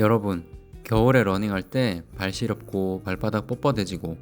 여러분, 겨울에 러닝할 때 발 시렵고 발바닥 뻣뻣해지고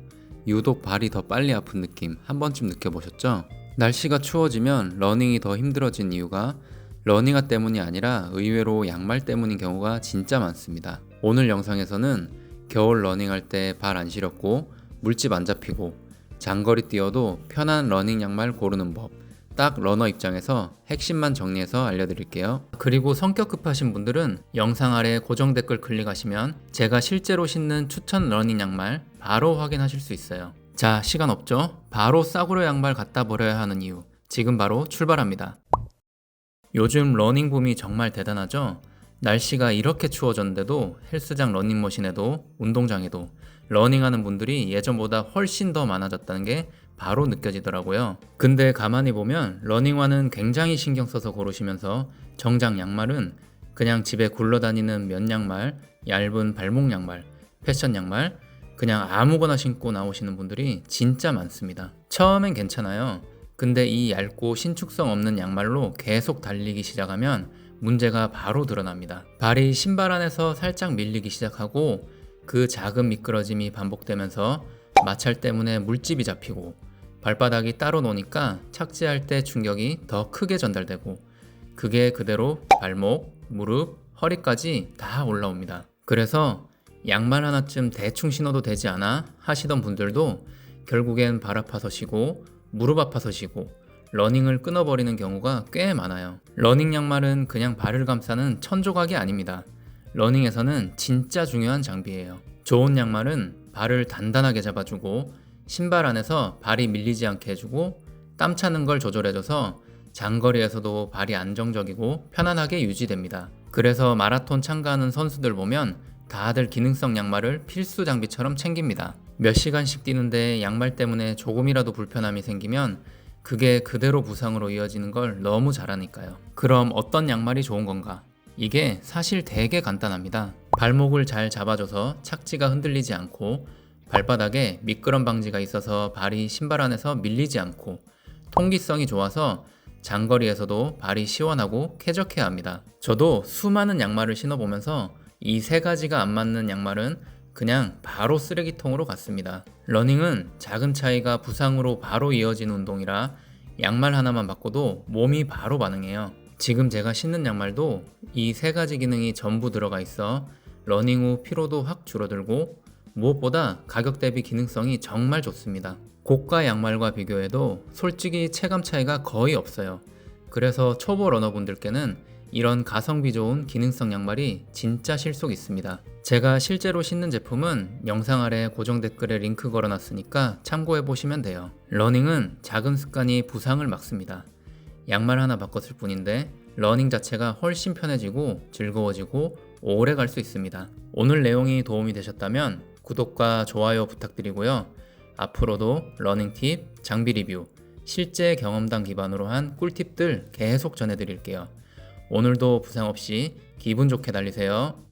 유독 발이 더 빨리 아픈 느낌 한 번쯤 느껴보셨죠? 날씨가 추워지면 러닝이 더 힘들어진 이유가 러닝화 때문이 아니라 의외로 양말 때문인 경우가 진짜 많습니다. 오늘 영상에서는 겨울 러닝할 때 발 안 시렵고 물집 안 잡히고 장거리 뛰어도 편한 러닝 양말 고르는 법 딱 러너 입장에서 핵심만 정리해서 알려드릴게요. 그리고 성격 급하신 분들은 영상 아래 고정 댓글 클릭하시면 제가 실제로 신는 추천 러닝 양말 바로 확인하실 수 있어요. 자, 시간 없죠? 바로 싸구려 양말 갖다 버려야 하는 이유. 지금 바로 출발합니다. 요즘 러닝 붐이 정말 대단하죠? 날씨가 이렇게 추워졌는데도 헬스장 러닝머신에도 운동장에도 러닝하는 분들이 예전보다 훨씬 더 많아졌다는 게 바로 느껴지더라고요. 근데 가만히 보면 러닝화는 굉장히 신경 써서 고르시면서 정장 양말은 그냥 집에 굴러다니는 면 양말, 얇은 발목 양말, 패션 양말, 그냥 아무거나 신고 나오시는 분들이 진짜 많습니다. 처음엔 괜찮아요. 근데 이 얇고 신축성 없는 양말로 계속 달리기 시작하면 문제가 바로 드러납니다. 발이 신발 안에서 살짝 밀리기 시작하고 그 작은 미끄러짐이 반복되면서 마찰 때문에 물집이 잡히고 발바닥이 따로 노니까 착지할 때 충격이 더 크게 전달되고 그게 그대로 발목, 무릎, 허리까지 다 올라옵니다. 그래서 양말 하나쯤 대충 신어도 되지 않아 하시던 분들도 결국엔 발 아파서 쉬고 무릎 아파서 쉬고 러닝을 끊어버리는 경우가 꽤 많아요. 러닝 양말은 그냥 발을 감싸는 천조각이 아닙니다. 러닝에서는 진짜 중요한 장비예요. 좋은 양말은 발을 단단하게 잡아주고 신발 안에서 발이 밀리지 않게 해주고 땀 차는 걸 조절해줘서 장거리에서도 발이 안정적이고 편안하게 유지됩니다. 그래서 마라톤 참가하는 선수들 보면 다들 기능성 양말을 필수 장비처럼 챙깁니다. 몇 시간씩 뛰는데 양말 때문에 조금이라도 불편함이 생기면 그게 그대로 부상으로 이어지는 걸 너무 잘 아니까요. 그럼 어떤 양말이 좋은 건가? 이게 사실 되게 간단합니다. 발목을 잘 잡아줘서 착지가 흔들리지 않고 발바닥에 미끄럼 방지가 있어서 발이 신발 안에서 밀리지 않고 통기성이 좋아서 장거리에서도 발이 시원하고 쾌적해야 합니다. 저도 수많은 양말을 신어보면서 이 세 가지가 안 맞는 양말은 그냥 바로 쓰레기통으로 갔습니다. 러닝은 작은 차이가 부상으로 바로 이어지는 운동이라 양말 하나만 바꿔도 몸이 바로 반응해요. 지금 제가 신는 양말도 이 세 가지 기능이 전부 들어가 있어 러닝 후 피로도 확 줄어들고 무엇보다 가격 대비 기능성이 정말 좋습니다. 고가 양말과 비교해도 솔직히 체감 차이가 거의 없어요. 그래서 초보 러너분들께는 이런 가성비 좋은 기능성 양말이 진짜 실속 있습니다. 제가 실제로 신는 제품은 영상 아래 고정 댓글에 링크 걸어놨으니까 참고해 보시면 돼요. 러닝은 작은 습관이 부상을 막습니다. 양말 하나 바꿨을 뿐인데 러닝 자체가 훨씬 편해지고 즐거워지고 오래 갈 수 있습니다. 오늘 내용이 도움이 되셨다면 구독과 좋아요 부탁드리고요. 앞으로도 러닝 팁, 장비 리뷰, 실제 경험담 기반으로 한 꿀팁들 계속 전해드릴게요. 오늘도 부상 없이 기분 좋게 달리세요.